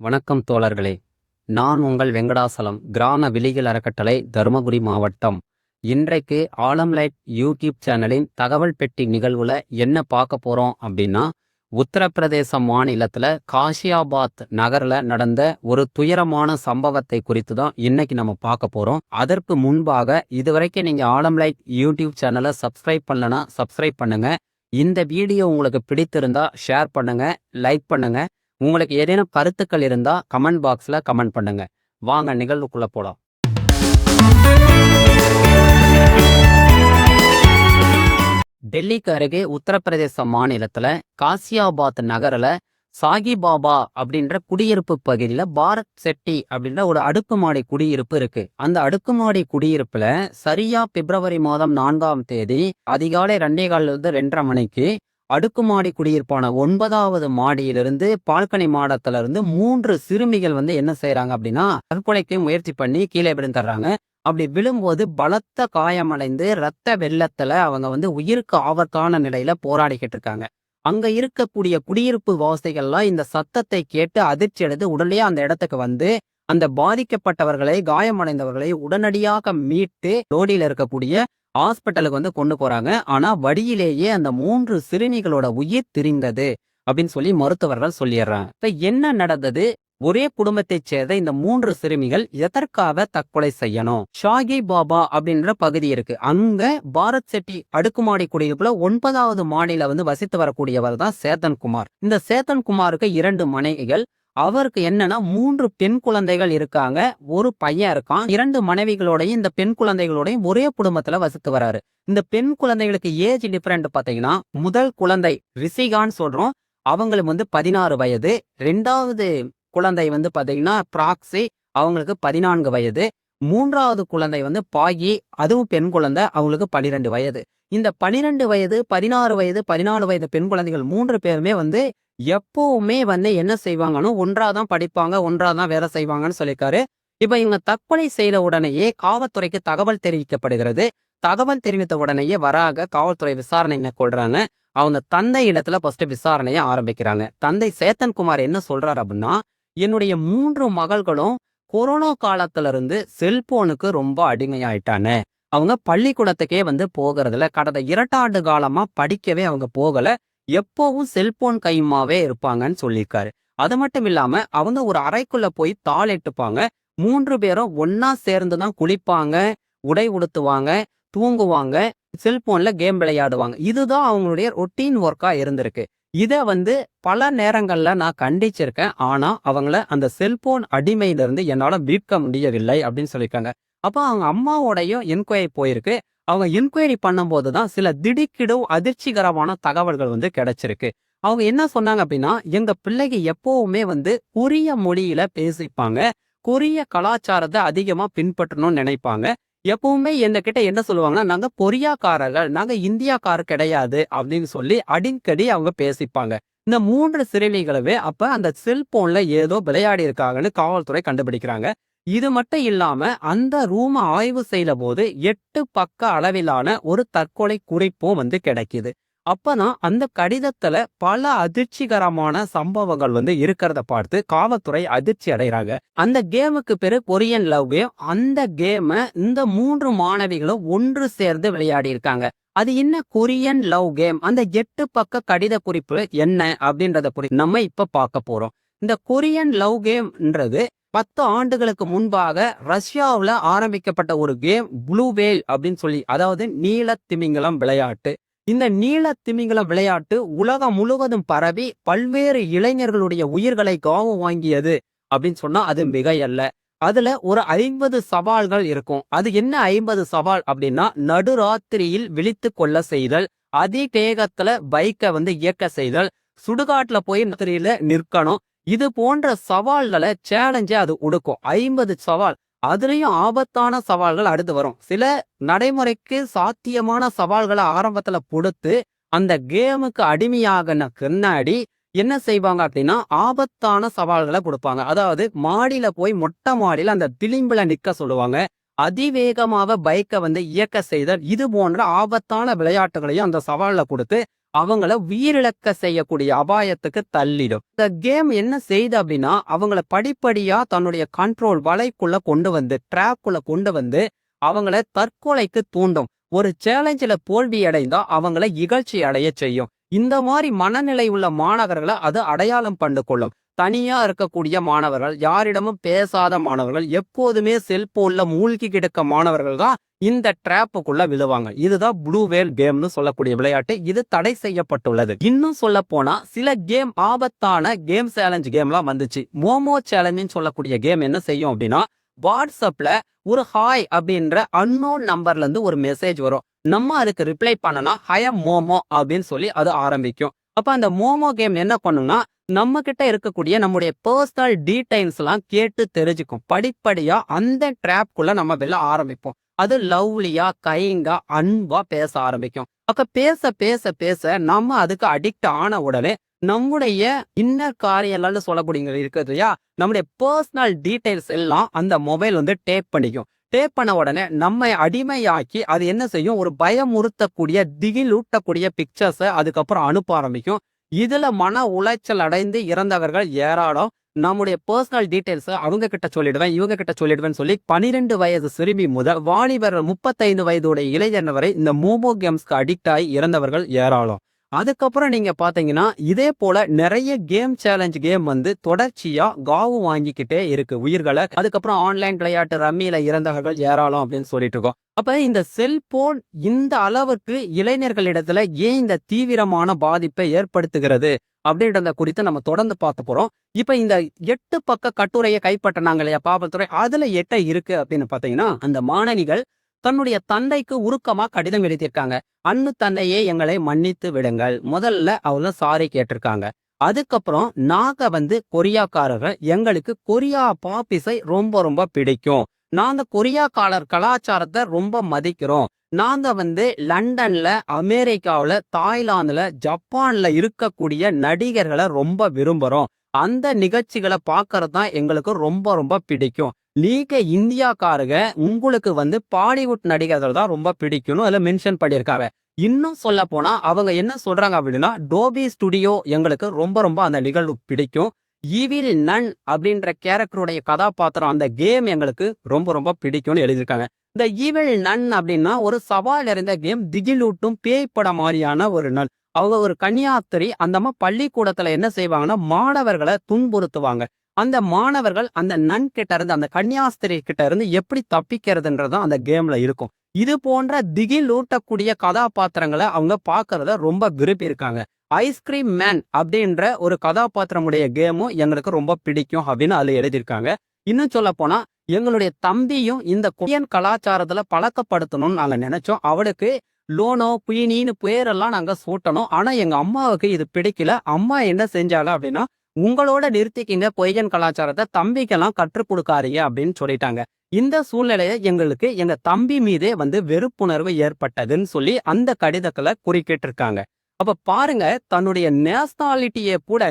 வணக்கம் தோழர்களே. நான் உங்கள் வெங்கடாசலம் கிராம விழிகள் அறக்கட்டளை தருமபுரி மாவட்டம். இன்றைக்கு ஆலம் லைட் யூடியூப் சேனலின் தகவல் பெட்டி நிகழ்வுல என்ன பார்க்க போறோம் அப்படின்னா உத்தரப்பிரதேச மாநிலத்துல காஷியாபாத் நகர்ல நடந்த ஒரு துயரமான சம்பவத்தை குறித்து தான் இன்னைக்கு நம்ம பார்க்க போறோம். அதற்கு முன்பாக இதுவரைக்கும் நீங்க ஆலம் லைட் யூடியூப் சேனலை சப்ஸ்கிரைப் பண்ணலன்னா சப்ஸ்கிரைப் பண்ணுங்க. இந்த வீடியோ உங்களுக்கு பிடித்திருந்தா ஷேர் பண்ணுங்க லைக் பண்ணுங்க. உங்களுக்கு ஏதேனும் கருத்துக்கள் இருந்தால் கமெண்ட் பாக்ஸில் கமெண்ட் பண்ணுங்க. வாங்க நிகழ்வுக்குள்ளே போலாம். டெல்லிக்கு அருகே உத்தரப்பிரதேச மாநிலத்தில் காசியாபாத் நகரில் சாகிபாபா அப்படின்ற குடியிருப்பு பகுதியில் பாரத் செட்டி அப்படின்ற ஒரு அடுக்குமாடி குடியிருப்பு இருக்கு. அந்த அடுக்குமாடி குடியிருப்புல சரியா பிப்ரவரி மாதம் நான்காம் தேதி அதிகாலை ரெண்டே காலிலிருந்து ரெண்டரை மணிக்கு அடுக்குமாடி குடியிருப்பான ஒன்பதாவது மாடியிலிருந்து பால்கனி மாடத்துல இருந்து மூன்று சிறுமிகள் வந்து என்ன செய்யறாங்க அப்படின்னா தற்கொலைக்கு முயற்சி பண்ணி கீழே விழுந்துடுறாங்க அப்படி விழும்போது பலத்த காயமடைந்து ரத்த வெள்ளத்துல அவங்க வந்து உயிருக்கு ஆபத்தான நிலையில போராடிக்கிட்டு இருக்காங்க. அங்க இருக்கக்கூடிய குடியிருப்பு வாசிகள்லாம் இந்த சத்தத்தை கேட்டு அதிர்ச்சி அடைந்து உடனே அந்த இடத்துக்கு வந்து அந்த பாதிக்கப்பட்டவர்களை காயமடைந்தவர்களை உடனடியாக மீட்டு ரோடியில் இருக்கக்கூடிய ஹாஸ்பிட்டலுக்கு வந்து கொண்டு போறாங்க. ஆனா வழியிலேயே அந்த மூன்று சிறுமிகளோட உயிர் திரிந்தது அப்படின்னு சொல்லி மருத்துவர்கள் சொல்லிடுறாங்க. இப்ப என்ன நடந்தது? ஒரே குடும்பத்தைச் சேர்ந்த இந்த மூன்று சிறுமிகள் எதற்காக தற்கொலை செய்யணும்? ஷாகி பாபா அப்படின்ற பகுதி இருக்கு. அங்க பாரத் செட்டி அடுக்குமாடி குடியிருப்புல ஒன்பதாவது மாடியில வந்து வசித்து வரக்கூடியவர் தான் சேத்தன்குமார் இந்த சேத்தன்குமாருக்கு இரண்டு மனைவிகள். அவருக்கு என்னன்னா மூன்று பெண் குழந்தைகள் இருக்காங்க. ஒரு பையன் இருக்கான். இரண்டு மனைவிகளோடையும் இந்த பெண் குழந்தைகளோடையும் ஒரே குடும்பத்துல வசித்து வராரு. இந்த பெண் குழந்தைகளுக்கு ஏஜ் டிஃபரெண்ட் பாத்தீங்கன்னா முதல் குழந்தை ரிஷிகான்னு சொல்றோம். அவங்களுக்கு வந்து பதினாறு வயது. ரெண்டாவது குழந்தை வந்து பாத்தீங்கன்னா பிராக்ஸி அவங்களுக்கு பதினான்கு வயது. மூன்றாவது குழந்தை வந்து பாகி அதுவும் பெண் குழந்தை அவங்களுக்கு பனிரெண்டு வயது. இந்த பனிரெண்டு வயது பதினாறு வயது பதினாலு வயது பெண் குழந்தைகள் மூன்று பேருமே வந்து எப்பவுமே வந்து என்ன செய்வாங்கன்னு ஒன்றாதான் படிப்பாங்க ஒன்றாதான் வேலை செய்வாங்கன்னு சொல்லியிருக்காரு. இப்ப இவங்க தற்கொலை செய்த உடனேயே காவல்துறைக்கு தகவல் தெரிவிக்கப்படுகிறது. தகவல் தெரிவித்த உடனேயே வராக காவல்துறை விசாரணை மேற்கொள்றாங்க அவங்க தந்தை இடத்துல ஃபர்ஸ்ட் விசாரணையை ஆரம்பிக்கிறாங்க. தந்தை சேத்தன்குமார் என்ன சொல்றாரு அப்படின்னா என்னுடைய மூன்று மகள்களும் கொரோனா காலத்துல இருந்து செல்போனுக்கு ரொம்ப அடிமையாயிட்டாங்க. அவங்க பள்ளிக்கூடத்துக்கே வந்து போகிறதுல கடந்த இரண்டாண்டு காலமா படிக்கவே அவங்க போகல. எப்போவும் செல்போன் கையுமாவே இருப்பாங்கன்னு சொல்லியிருக்காரு. அது மட்டும் இல்லாம அவங்க ஒரு அறைக்குள்ள போய் தாள் எட்டுப்பாங்க. மூன்று பேரும் ஒன்னா சேர்ந்து தான் குளிப்பாங்க உடை உடுத்துவாங்க தூங்குவாங்க செல்போன்ல கேம் விளையாடுவாங்க. இதுதான் அவங்களுடைய ரொட்டீன் ஒர்க்கா இருந்திருக்கு. இதை வந்து பல நேரங்கள்ல நான் கண்டிச்சிருக்கேன். ஆனா அவங்கள அந்த செல்போன் அடிமையில இருந்து என்னால மீட்க முடியவில்லை அப்படின்னு சொல்லியிருக்காங்க. அப்போ அவங்க அம்மாவோடையும் என்கொயரி போயிருக்கு. அவங்க என்கொயரி பண்ணும்போது தான் சில திடுக்கிடும் அதிர்ச்சிகரமான தகவல்கள் வந்து கிடைச்சிருக்கு. அவங்க என்ன சொன்னாங்க அப்படின்னா எங்க பிள்ளைக்கு எப்பவுமே வந்து கொரிய மொழியில பேசிப்பாங்க. கொரிய கலாச்சாரத்தை அதிகமா பின்பற்றணும்னு நினைப்பாங்க. எப்பவுமே என்கிட்ட என்ன சொல்லுவாங்கன்னா நாங்க பொரியாக்காரர்கள் நாங்க இந்தியாக்காரர் கிடையாது அப்படின்னு சொல்லி அடிக்கடி அவங்க பேசிப்பாங்க. இந்த மூன்று சிறுமிகளுமே அப்ப அந்த செல்போன்ல ஏதோ விளையாடி இருக்காங்கன்னு காவல்துறை கண்டுபிடிக்கிறாங்க. இது மட்டும் இல்லாம அந்த ரூமை ஆய்வு செய்த போது எட்டு பக்க அளவிலான ஒரு தற்கொலை குறிப்பும் வந்து கிடைக்குது. அப்பதான் அந்த கடிதத்துல பல அதிர்ச்சிகரமான சம்பவங்கள் வந்து இருக்கிறத பார்த்து காவல்துறை அதிர்ச்சி அடைகிறாங்க அந்த கேமுக்கு பேரு கொரியன் லவ். கேம் அந்த கேமை இந்த மூன்று மாணவிகளும் ஒன்று சேர்ந்து விளையாடி இருக்காங்க. அது என்ன கொரியன் லவ் கேம் அந்த எட்டு பக்க கடித குறிப்பு என்ன அப்படின்றத குறித்து நம்ம இப்ப பார்க்க போறோம். இந்த கொரியன் லவ் கேம்ன்றது பத்து ஆண்டுகளுக்கு முன்பாக ரஷ்யாவில் ஆரம்பிக்கப்பட்ட ஒரு கேம் ப்ளூ வேல் அப்படின்னு சொல்லி அதாவது நீல திமிங்கலம் விளையாட்டு. இந்த நீல திமிங்கலம் விளையாட்டு உலகம் முழுவதும் பரவி பல்வேறு இளைஞர்களுடைய உயிர்களை காவம் வாங்கியது அப்படின்னு சொன்னா அது மிகையல்ல. அதுல ஒரு ஐம்பது சவால்கள் இருக்கும். அது என்ன ஐம்பது சவால் அப்படின்னா நடுராத்திரியில் விழித்து கொள்ள செய்தல் அதிவேகத்துல பைக்கை வந்து இயக்க செய்தல் சுடுகாட்டுல போய் ராத்திரியில நிற்கணும் இது போன்ற சவால்களை சேலஞ்சே அது உடுக்கும். ஐம்பது சவால். அதுலயும் ஆபத்தான சவால்கள் அடுத்து வரும். சில நடைமுறைக்கு சாத்தியமான சவால்களை ஆரம்பத்துல கொடுத்து அந்த கேமுக்கு அடிமையாகன பின்னாடி என்ன செய்வாங்க அப்படின்னா ஆபத்தான சவால்களை கொடுப்பாங்க. அதாவது மாடியில போய் மொட்டை மாடியில அந்த திளிம்புல நிக்க சொல்லுவாங்க. அதிவேகமாக பைக்கை வந்து இயக்க செய்தல் இது போன்ற ஆபத்தான விளையாட்டுகளையும் அந்த சவாலில் கொடுத்து அவங்கள உயிரிழக்க செய்யக்கூடிய அபாயத்துக்கு தள்ளிடும். இந்த கேம் என்ன செய்யுது அப்படின்னா அவங்கள படிப்படியா தன்னுடைய கண்ட்ரோல் வலைக்குள்ள கொண்டு வந்து ட்ராக்குள்ள கொண்டு வந்து அவங்கள தற்கொலைக்கு தூண்டும். ஒரு சேலஞ்சில தோல்வி அடைந்தா அவங்கள இகழ்ச்சி அடைய செய்யும். இந்த மாதிரி மனநிலை உள்ள மாணவர்களை அது அடையாளம் பண்ணு கொள்ளும். தனியாக இருக்கக்கூடிய மாணவர்கள் யாரிடமும் பேசாத மாணவர்கள் எப்போதுமே செல்போனில் மூழ்கி கிடக்க மாணவர்கள் தான் இந்த ட்ராப்புக்குள்ளே விழுவாங்க. இதுதான் ப்ளூ வேல் கேம்னு சொல்லக்கூடிய விளையாட்டு. இது தடை செய்யப்பட்டுள்ளது. இன்னும் சொல்ல போனா சில கேம் ஆபத்தான கேம் சேலஞ்ச் கேம்லாம் வந்துச்சு. மோமோ சேலஞ்சுன்னு சொல்லக்கூடிய கேம் என்ன செய்யும் அப்படின்னா வாட்ஸ்அப்ல ஒரு ஹாய் அப்படின்ற அன்னோன் நம்பர்ல இருந்து ஒரு மெசேஜ் வரும். நம்ம அதுக்கு ரிப்ளை பண்ணனா ஹயம் மோமோ அப்படின்னு சொல்லி அது ஆரம்பிக்கும். அப்ப அந்த மோமோ கேம் என்ன பண்ணும்னா நம்ம கிட்ட இருக்கக்கூடிய நம்முடைய பர்சனல் டீடைல்ஸ் எல்லாம் கேட்டு தெரிஞ்சுக்கும். படிப்படியா அந்த ட்ராப்குள்ள நம்ம வெளில ஆரம்பிப்போம். அது லவ்லியா கைங்கா அன்பா பேச ஆரம்பிக்கும். அப்ப பேச பேச பேச நம்ம அதுக்கு அடிக்ட் ஆன உடனே நம்முடைய இன்னர் காரியம்லாம் சொல்லக்கூடிய இருக்குது இல்லையா? நம்முடைய பர்சனல் டீடைல்ஸ் எல்லாம் அந்த மொபைல் வந்து டேப் பண்ணிக்கும். டேப் பண்ண உடனே நம்மை அடிமையாக்கி அது என்ன செய்யும்? ஒரு பயமுறுத்தக்கூடிய திகிலூட்டக்கூடிய பிக்சர்ஸை அதுக்கப்புறம் அனுப்ப ஆரம்பிக்கும். இதுல மன உளைச்சல் அடைந்து இறந்தவர்கள் ஏராளம். நம்முடைய பர்சனல் டீட்டெயில்ஸை அவங்க கிட்ட சொல்லிடுவேன் இவங்க கிட்ட சொல்லிடுவேன் சொல்லி பனிரெண்டு வயது சிறுமி முதல் வாலிபர் முப்பத்தைந்து வயதுடைய இளைஞர் வரை இந்த மோமோ கேம்ஸ்க்கு அடிக்ட் ஆகி இறந்தவர்கள் ஏராளம். அதுக்கப்புறம் நீங்க பாத்தீங்கன்னா இதே போல நிறைய கேம் சேலஞ்ச் கேம் வந்து தொடர்ச்சியா காவு வாங்கிக்கிட்டே இருக்கு. உயிர்களை. அதுக்கப்புறம் ஆன்லைன் விளையாட்டு ரம்மியில இறந்தவர்கள் ஏராளம் அப்படின்னு சொல்லிட்டு இருக்கோம். அப்ப இந்த செல்போன் இந்த அளவுக்கு இளைஞர்களிடத்துல ஏன் இந்த தீவிரமான பாதிப்பை ஏற்படுத்துகிறது அப்படின்றத குறித்து நம்ம தொடர்ந்து பார்த்த போறோம். இப்ப இந்த எட்டு பக்க கட்டுரையை கைப்பற்றினாங்க இல்லையா? பாபத்துறை அதுல எட்ட இருக்கு அப்படின்னு பாத்தீங்கன்னா அந்த மாணவிகள் தன்னுடைய தந்தைக்கு உருக்கமா கடிதம் எழுதியிருக்காங்க. அண்ணு தந்தையே எங்களை மன்னித்து விடுங்கள். முதல்ல அவங்க சாரி கேட்டிருக்காங்க. அதுக்கப்புறம் நாங்க வந்து கொரியாக்காரர்கள் எங்களுக்கு கொரியா பாப்பிஸை ரொம்ப ரொம்ப பிடிக்கும். நாங்க கொரியாக்காரர் கலாச்சாரத்தை ரொம்ப மதிக்கிறோம். நாங்க வந்து லண்டன்ல அமெரிக்காவில தாய்லாந்துல ஜப்பான்ல இருக்கக்கூடிய நடிகர்களை ரொம்ப விரும்புறோம். அந்த நிகழ்ச்சிகளை பார்க்கறது தான் எங்களுக்கு ரொம்ப ரொம்ப பிடிக்கும். நீங்க இந்தியாக்காரங்க உங்களுக்கு வந்து பாலிவுட் நடிகர்கள் தான் ரொம்ப பிடிக்கும்னு அதில் மென்ஷன் பண்ணியிருக்காங்க. இன்னும் சொல்ல போனா அவங்க என்ன சொல்றாங்க அப்படின்னா டோபி ஸ்டுடியோ எங்களுக்கு ரொம்ப ரொம்ப அந்த நிகழ்வு பிடிக்கும். ஈவில் நன் அப்படின்ற கேரக்டருடைய கதாபாத்திரம் அந்த கேம் எங்களுக்கு ரொம்ப ரொம்ப பிடிக்கும்னு எழுதியிருக்காங்க. இந்த ஈவில் நன் அப்படின்னா ஒரு சவால் நிறைந்த கேம் திகிலூட்டும் பேய் படம் மாதிரியான ஒரு நல். அவங்க ஒரு கன்னியாஸ்திரி அந்த அம்மா பள்ளிக்கூடத்துல என்ன செய்வாங்கன்னா மாணவர்களை துன்புறுத்துவாங்க. அந்த மாணவர்கள் அந்த நன் கிட்ட இருந்து அந்த கன்னியாஸ்திரி கிட்ட இருந்து எப்படி தப்பிக்கிறதுன்றதும் அந்த கேம்ல இருக்கும். இது போன்ற திகில் ஊட்டக்கூடிய கதாபாத்திரங்களை அவங்க பார்க்கறத ரொம்ப விரும்பி இருக்காங்க ஐஸ்கிரீம் மேன் அப்படின்ற ஒரு கதாபாத்திரமுடைய கேமும் எங்களுக்கு ரொம்ப பிடிக்கும் அப்படின்னு அதுல எழுதியிருக்காங்க. இன்னும் சொல்ல போனா எங்களுடைய தம்பியும் இந்த கொரியன் கலாச்சாரத்துல பழக்கப்படுத்தணும்னு நாங்க நினைச்சோம். அவளுக்கு லோனோ குயினின்னு பேரெல்லாம் நாங்க சூட்டணும். ஆனா எங்க அம்மாவுக்கு இது பிடிக்கல. அம்மா என்ன செஞ்சாலும் அப்படின்னா உங்களோட நிறுத்திக்கிங்க பொய்கன் கலாச்சாரத்தை தம்பிக்கெல்லாம் கற்றுக் கொடுக்காதீங்க அப்படின்னு சொல்லிட்டாங்க. இந்த சூழ்நிலையை எங்களுக்கு எங்க தம்பி மீதே வந்து வெறுப்புணர்வு ஏற்பட்டதுன்னு சொல்லி அந்த கடிதத்துல குறுக்கிட்டிருக்காங்க. அப்ப பாருங்க தன்னுடைய நேஷனாலிட்டியை கூட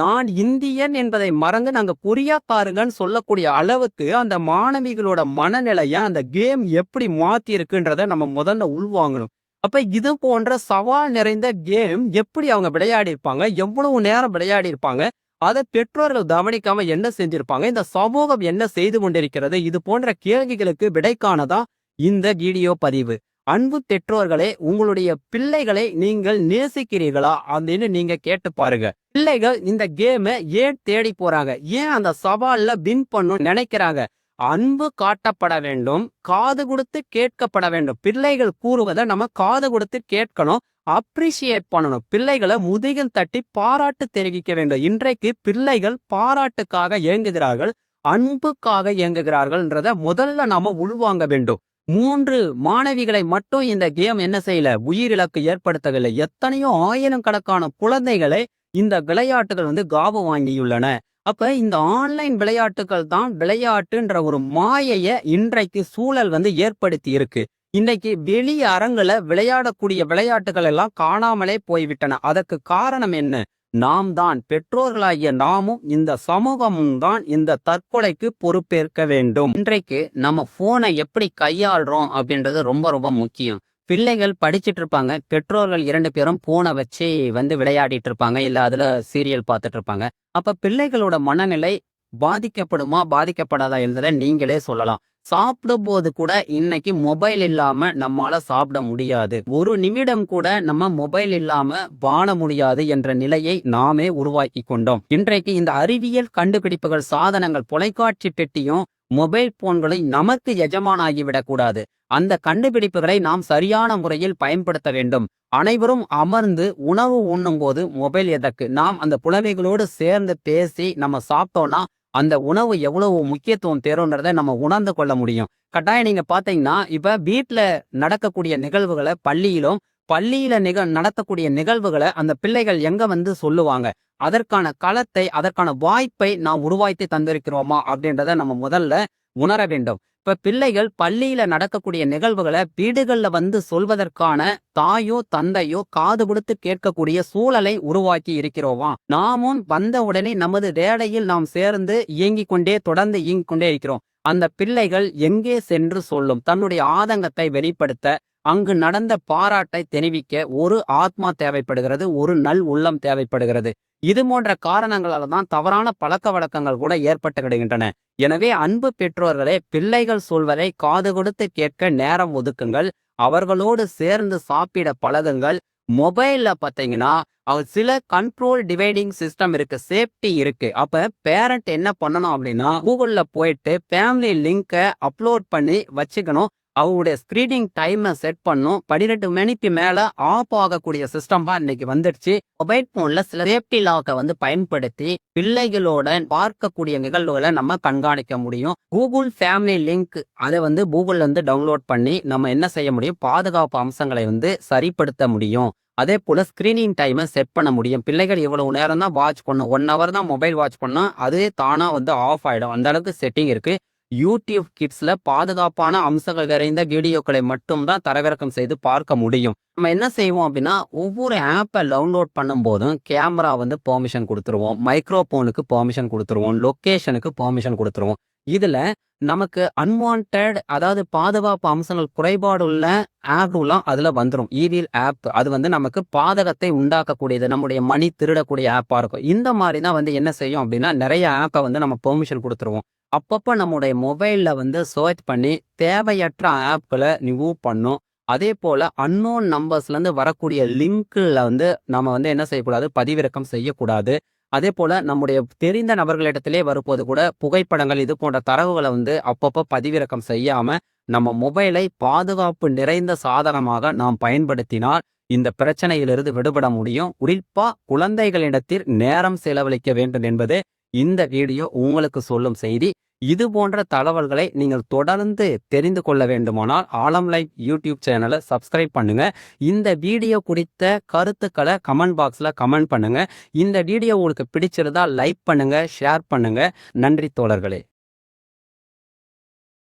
நான் இந்தியன் என்பதை மறந்து நாங்க கொரியாக்காருங்கன்னு சொல்லக்கூடிய அளவுக்கு அந்த மாணவிகளோட மனநிலைய அந்த கேம் எப்படி மாத்தி இருக்குன்றத நம்ம முதல்ல உள்வாங்கணும். அப்ப இது போன்ற சவால் நிறைந்த கேம் எப்படி அவங்க விளையாடி இருப்பாங்க? எவ்வளவு நேரம் விளையாடி இருப்பாங்க? அதை பெற்றோர்கள் கவனிக்காம என்ன செஞ்சிருப்பாங்க? இந்த சமூகம் என்ன செய்து கொண்டிருக்கிறது? இது போன்ற கேள்விகளுக்கு விடைக்கானதான் இந்த வீடியோ பதிவு. அன்பு பெற்றோர்களே உங்களுடைய பிள்ளைகளை நீங்கள் நேசிக்கிறீர்களா அப்படின்னு நீங்க கேட்டு பாருங்க. பிள்ளைகள் இந்த கேமை ஏன் தேடி போறாங்க? ஏன் அந்த சவால்ல வின் பண்ணும் நினைக்கிறாங்க? அன்பு காட்டப்பட வேண்டும் காது கொடுத்து கேட்கப்பட வேண்டும். பிள்ளைகள் கூறுவதை நம்ம காது கொடுத்து கேட்கணும் அப்ரிசியேட் பண்ணணும். பிள்ளைகளை முதுகில் தட்டி பாராட்டு தெரிவிக்க வேண்டும். இன்றைக்கு பிள்ளைகள் பாராட்டுக்காக இயங்குகிறார்கள் அன்புக்காக இயங்குகிறார்கள்ன்றத முதல்ல நாம உள்வாங்க வேண்டும். மூன்று மாணவிகளை மட்டும் இந்த கேம் என்ன செய்யல? உயிரிழக்கு ஏற்படுத்தவில்லை. எத்தனையோ ஆயிரம் கணக்கான குழந்தைகளை இந்த விளையாட்டுகள் வந்து காபு வாங்கியுள்ளன. அப்ப இந்த ஆன்லைன் விளையாட்டுகள் தான் விளையாட்டுன்ற ஒரு மாயைய இன்றைக்கு சூழல் வந்து ஏற்படுத்தி இருக்கு. இன்னைக்கு வெளி அரங்குல விளையாடக்கூடிய விளையாட்டுகள் எல்லாம் காணாமலே போய்விட்டன. அதற்கு காரணம் என்ன? நாம் தான் பெற்றோர்களாகிய நாமும் இந்த சமூகமும் தான் இந்த தற்கொலைக்கு பொறுப்பேற்க வேண்டும். இன்றைக்கு நம்ம போனை எப்படி கையாளுறோம் அப்படின்றது ரொம்ப ரொம்ப முக்கியம். பிள்ளைகள் படிச்சிட்டு இருப்பாங்க பெற்றோர்கள் இரண்டு பேரும் போனை வச்சு வந்து விளையாடிட்டு இருப்பாங்க இல்லை அதில் சீரியல் பார்த்துட்டு இருப்பாங்க அப்போ பிள்ளைகளோட மனநிலை பாதிக்கப்படுமா பாதிக்கப்படாதா என்பதை நீங்களே சொல்லலாம். சாப்பிடும்போது கூட இன்னைக்கு மொபைல் இல்லாம நம்மால சாப்பிட முடியாது. ஒரு நிமிடம் கூட நம்ம மொபைல் இல்லாம வாழ முடியாது என்ற நிலையை நாமே உருவாக்கி கொண்டோம். இன்றைக்கு இந்த அறிவியல் கண்டுபிடிப்புகள் சாதனங்கள் தொலைக்காட்சி பெட்டியும் மொபைல் போன்களை நமக்கு எஜமானாகிவிடக் கூடாது. அந்த கண்டுபிடிப்புகளை நாம் சரியான முறையில் பயன்படுத்த வேண்டும். அனைவரும் அமர்ந்து உணவு உண்ணும்போது மொபைல் எதற்கு? நாம் அந்த புலவைகளோடு சேர்ந்து பேசி நம்ம சாப்பிட்டோம்னா அந்த உணவு எவ்வளவு முக்கியத்துவம் தேரும்ன்றதை நம்ம உணர்ந்து கொள்ள முடியும். கட்டாயம் நீங்க பாத்தீங்கன்னா இப்ப வீட்ல நடக்கக்கூடிய நிகழ்வுகளை பள்ளியிலும் பள்ளியில நிக நடத்தக்கூடிய நிகழ்வுகளை அந்த பிள்ளைகள் எங்க வந்து சொல்லுவாங்க? அதற்கான களத்தை அதற்கான வாய்ப்பை நாம் உருவாக்கி தந்திருக்கிறோமா அப்படின்றத நம்ம முதல்ல உணர வேண்டும். இப்ப பிள்ளைகள் பள்ளியில நடக்கக்கூடிய நிகழ்வுகளை வீடுகள்ல வந்து சொல்வதற்கான தாயோ தந்தையோ காது கொடுத்து கேட்கக்கூடிய சூழலை உருவாக்கி இருக்கிறோமா? நாமும் வந்த உடனே நமது வேலையில் நாம் சேர்ந்து இயங்கிக் கொண்டே தொடர்ந்து இயங்கிக் கொண்டே இருக்கிறோம். அந்த பிள்ளைகள் எங்கே சென்று சொல்லும்? தன்னுடைய ஆதங்கத்தை வெளிப்படுத்த அங்கு நடந்த பாராட்டை தெரிவிக்க ஒரு ஆத்மா தேவைப்படுகிறது ஒரு நல் உள்ளம் தேவைப்படுகிறது. இது போன்ற காரணங்களால தான் தவறான பழக்க வழக்கங்கள் கூட ஏற்பட்டு கிடுகின்றன எனவே அன்பு பெற்றோர்களே பிள்ளைகள் சொல்வதை காது கொடுத்து கேட்க நேரம் ஒதுக்குங்கள். அவர்களோடு சேர்ந்து சாப்பிட பழகுங்கள். மொபைல்ல பார்த்தீங்கன்னா சில கண்ட்ரோல் டிவைடிங் சிஸ்டம் இருக்கு சேஃப்டி இருக்கு. அப்ப பேரண்ட் என்ன பண்ணணும் அப்படின்னா கூகுள்ல போயிட்டு ஃபேமிலி லிங்கை அப்லோட் பண்ணி வச்சுக்கணும். அவங்களுடைய ஸ்கிரீனிங் டைமை செட் பண்ணும். பன்னிரெண்டு மணிக்கு மேலே ஆஃப் ஆகக்கூடிய சிஸ்டம் தான் இன்னைக்கு வந்துடுச்சு. மொபைல் ஃபோனில் சில சேஃப்டி லாக்கை வந்து பயன்படுத்தி பிள்ளைகளோட பார்க்கக்கூடிய நிகழ்வுகளை நம்ம கண்காணிக்க முடியும். கூகுள் ஃபேமிலி லிங்க் அதை வந்து கூகுள்லேருந்து டவுன்லோட் பண்ணி நம்ம என்ன செய்ய முடியும்? பாதுகாப்பு அம்சங்களை வந்து சரிப்படுத்த முடியும். அதே போல் ஸ்க்ரீனிங் டைமை செட் பண்ண முடியும். பிள்ளைகள் இவ்வளவு நேரம் தான் வாட்ச் பண்ணும் ஒன் ஹவர் தான் மொபைல் வாட்ச் பண்ணால் அதே தானாக வந்து ஆஃப் ஆகிடும் அந்த அளவுக்கு செட்டிங் இருக்குது யூடியூப் கிட்ஸ்ல பாதுகாப்பான அம்சங்கள் நிறைந்த வீடியோக்களை மட்டும்தான் தரவிறக்கம் செய்து பார்க்க முடியும். நம்ம என்ன செய்வோம் அப்படின்னா ஒவ்வொரு ஆப்பை டவுன்லோட் பண்ணும் போதும் கேமரா வந்து பெர்மிஷன் கொடுத்துருவோம். மைக்ரோஃபோனுக்கு பெர்மிஷன் கொடுத்துருவோம். லொக்கேஷனுக்கு பெர்மிஷன் கொடுத்துருவோம். இதுல நமக்கு அன்வான்ட் அதாவது பாதுகாப்பு அம்சங்கள் குறைபாடு உள்ள ஆப்லாம் அதுல வந்துடும் ஈவில் ஆப் அது வந்து நமக்கு பாதகத்தை உண்டாக்கக்கூடியது. நம்முடைய மணி திருடக்கூடிய ஆப்பா இருக்கும். இந்த மாதிரி தான் வந்து என்ன செய்யும் அப்படின்னா நிறைய ஆப்பை வந்து நம்ம பெர்மிஷன் கொடுத்துருவோம். அப்பப்போ நம்முடைய மொபைலில் வந்து சர்ச் பண்ணி தேவையற்ற ஆப்களை ரிமூவ் பண்ணும். அதே போல் அன்னோன் நம்பர்ஸ்லேருந்து வரக்கூடிய லிங்க்கில் வந்து நம்ம வந்து என்ன செய்யக்கூடாது? பதிவிறக்கம் செய்யக்கூடாது. அதே போல் நம்முடைய தெரிந்த நபர்களிடத்திலே வரும்போது கூட புகைப்படங்கள் இது போன்ற தரவுகளை வந்து அப்பப்போ பதிவிறக்கம் செய்யாமல் நம்ம மொபைலை பாதுகாப்பு நிறைந்த சாதனமாக நாம் பயன்படுத்தினால் இந்த பிரச்சனையிலிருந்து விடுபட முடியும். குறிப்பாக குழந்தைகளிடத்தில் நேரம் செலவழிக்க வேண்டும் என்பது இந்த வீடியோ உங்களுக்கு சொல்லும் செய்தி. இது போன்ற தகவல்களை நீங்கள் தொடர்ந்து தெரிந்து கொள்ள வேண்டுமானால் ஆலம் லைவ் யூடியூப் சேனலை சப்ஸ்கிரைப் பண்ணுங்க. இந்த வீடியோ குறித்த கருத்துக்களை கமெண்ட் பாக்ஸில் கமெண்ட் பண்ணுங்க. இந்த வீடியோ உங்களுக்கு பிடிச்சிருந்தா லைக் பண்ணுங்க ஷேர் பண்ணுங்க. நன்றி தோழர்களே.